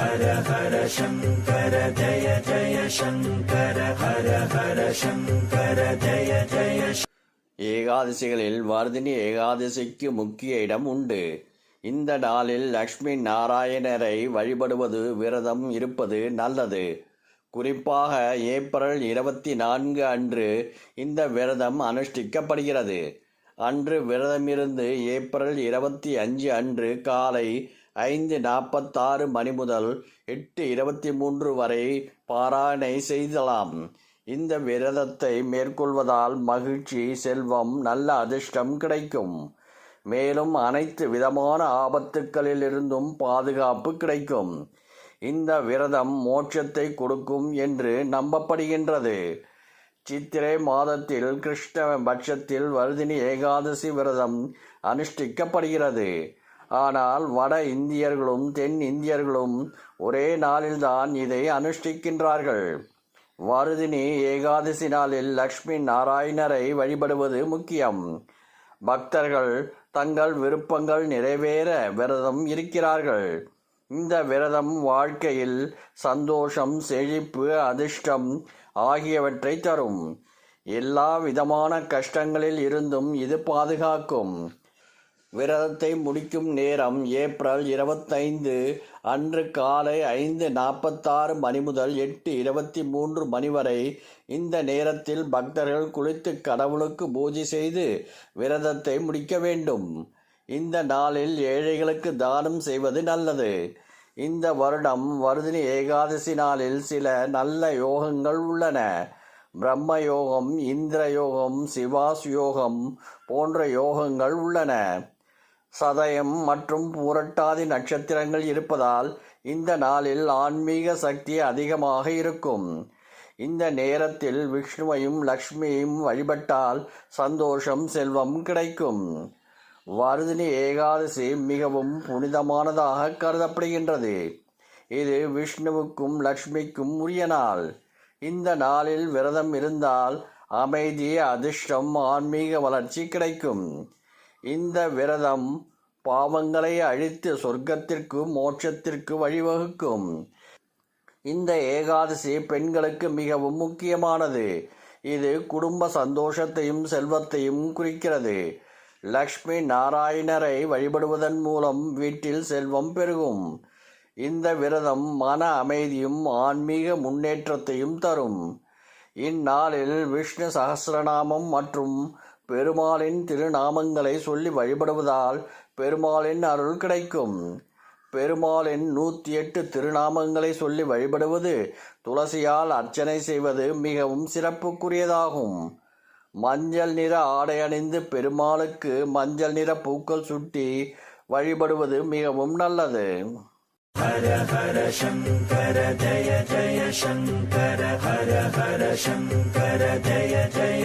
ஹர ஹர சங்கர ஜய ஜய சங்கர ஹர ஹர சங்கர ஜய ஜய ஏகாதசிகளில் வர்தினி ஏகாதசிக்கு முக்கிய இடம் உண்டு. இந்த நாளில் லக்ஷ்மி நாராயணரை வழிபடுவது விரதம் இருப்பது நல்லது. குறிப்பாக ஏப்ரல் இருபத்தி நான்கு அன்று இந்த விரதம் அனுஷ்டிக்கப்படுகிறது. அன்று விரதமிருந்து ஏப்ரல் இருபத்தி அஞ்சு அன்று காலை ஐந்து நாற்பத்தாறு மணி முதல் எட்டு இருபத்தி மூன்று வரை பாராயணை செய்தலாம். இந்த விரதத்தை மேற்கொள்வதால் மகிழ்ச்சி செல்வம் நல்ல அதிர்ஷ்டம் கிடைக்கும். மேலும் அனைத்து விதமான ஆபத்துக்களிலிருந்தும் பாதுகாப்பு கிடைக்கும். இந்த விரதம் மோட்சத்தை கொடுக்கும் என்று நம்பப்படுகின்றது. சித்திரை மாதத்தில் கிருஷ்ண பட்சத்தில் வருதினி ஏகாதசி விரதம் அனுஷ்டிக்கப்படுகிறது. ஆனால் வட இந்தியர்களும் தென் இந்தியர்களும் ஒரே நாளில்தான் இதை அனுஷ்டிக்கின்றார்கள். வருதினி ஏகாதசி நாளில் லக்ஷ்மி நாராயணரை வழிபடுவது முக்கியம். பக்தர்கள் தங்கள் விருப்பங்கள் நிறைவேற விரதம் இருக்கிறார்கள். இந்த விரதம் வாழ்க்கையில் சந்தோஷம் செழிப்பு அதிர்ஷ்டம் ஆகியவற்றை தரும். எல்லா விதமான கஷ்டங்களில் இருந்தும் இது பாதுகாக்கும். விரதத்தை முடிக்கும் நேரம் ஏப்ரல் இருபத்தைந்து அன்று காலை ஐந்து நாற்பத்தாறு மணி முதல் எட்டு இருபத்தி மூன்று மணி வரை இந்த நேரத்தில் பக்தர்கள் குளித்து கடவுளுக்கு பூஜை செய்து விரதத்தை முடிக்க வேண்டும். இந்த நாளில் ஏழைகளுக்கு தானம் செய்வது நல்லது. இந்த வருடம் வருதினி ஏகாதசி நாளில் சில நல்ல யோகங்கள் உள்ளன. பிரம்ம யோகம் இந்திர யோகம் சிவாஸ் யோகம் போன்ற யோகங்கள் உள்ளன. சதயம் மற்றும் பூரட்டாதி நட்சத்திரங்கள் இருப்பதால் இந்த நாளில் ஆன்மீக சக்தி அதிகமாக இருக்கும். இந்த நேரத்தில் விஷ்ணுவையும் லக்ஷ்மியையும் வழிபட்டால் சந்தோஷம் செல்வம் கிடைக்கும். வருதினி ஏகாதசி மிகவும் புனிதமானதாக கருதப்படுகின்றது. இது விஷ்ணுவுக்கும் லக்ஷ்மிக்கும் உரிய நாள். இந்த நாளில் விரதம் இருந்தால் அமைதி அதிர்ஷ்டம் ஆன்மீக வளர்ச்சி கிடைக்கும். இந்த விரதம் பாவங்களை அழித்து சொர்க்கத்திற்கு மோட்சத்திற்கு வழிவகுக்கும். இந்த ஏகாதசி பெண்களுக்கு மிகவும் முக்கியமானது. இது குடும்ப சந்தோஷத்தையும் செல்வத்தையும் குறிக்கிறது. லக்ஷ்மி நாராயணரை வழிபடுவதன் மூலம் வீட்டில் செல்வம் பெருகும். இந்த விரதம் மன அமைதியும் ஆன்மீக முன்னேற்றத்தையும் தரும். இந்நாளில் விஷ்ணு சகசிரநாமம் மற்றும் பெருமாளின் திருநாமங்களை சொல்லி வழிபடுவதால் பெருமாளின் அருள் கிடைக்கும். பெருமாளின் நூற்றி எட்டு திருநாமங்களை சொல்லி வழிபடுவது துளசியால் அர்ச்சனை செய்வது மிகவும் சிறப்புக்குரியதாகும். மஞ்சள் நிற ஆடை அணிந்து பெருமாளுக்கு மஞ்சள் நிற பூக்கள் சுட்டி வழிபடுவது மிகவும் நல்லது. ஹர ஹர சங்கர ஜய ஜய சங்கர ஹர ஹர சங்கர ஜய ஜய